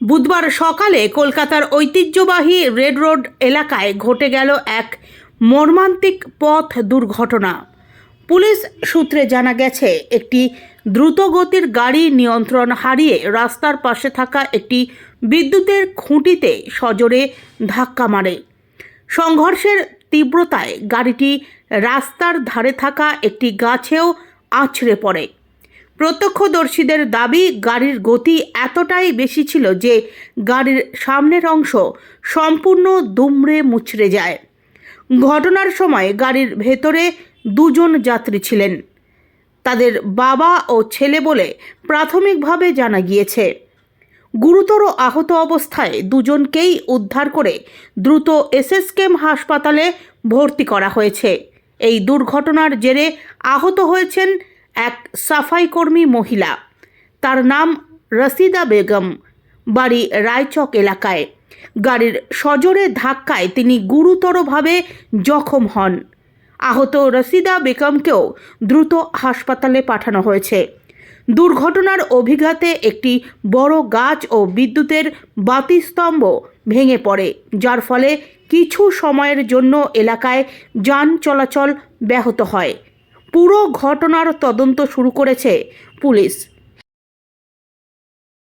বুধবার সকালে কলকাতার ঐতিহ্যবাহী রেড রোড এলাকায় ঘটে গেল এক মর্মান্তিক পথ দুর্ঘটনা। পুলিশ সূত্রে জানা গেছে, একটি দ্রুতগতির গাড়ি নিয়ন্ত্রণ হারিয়ে রাস্তার পাশে থাকা একটি বিদ্যুতের খুঁটিতে সজোরে ধাক্কা মারে। সংঘর্ষের তীব্রতায় গাড়িটি রাস্তার ধারে থাকা একটি গাছেও আছড়ে পড়ে। প্রত্যক্ষদর্শীদের দাবি, গাড়ির গতি এতটাই বেশি ছিল যে গাড়ির সামনের অংশ সম্পূর্ণ দুমড়ে মুচড়ে যায়। ঘটনার সময় গাড়ির ভেতরে দুজন যাত্রী ছিলেন। তাদের বাবা ও ছেলে বলে প্রাথমিকভাবে জানা গিয়েছে। গুরুতর আহত অবস্থায় দুজনকেই উদ্ধার করে দ্রুত এসএসকেএম হাসপাতালে ভর্তি করা হয়েছে। এই দুর্ঘটনার জেরে আহত হয়েছেন এক সাফাইকর্মী মহিলা। তার নাম রসিদা বেগম। বাড়ি রায়চক এলাকায়। গাড়ির সজোরে ধাক্কায় তিনি গুরুতরভাবে জখম হন। আহত রসিদা বেগমকেও দ্রুত হাসপাতালে পাঠানো হয়েছে। দুর্ঘটনার অভিঘাতে একটি বড় গাছ ও বিদ্যুতের বাতিস্তম্ভ ভেঙে পড়ে, যার ফলে কিছু সময়ের জন্য এলাকায় যান চলাচল ব্যাহত হয়। পুরো ঘটনার তদন্ত শুরু করেছে পুলিশ।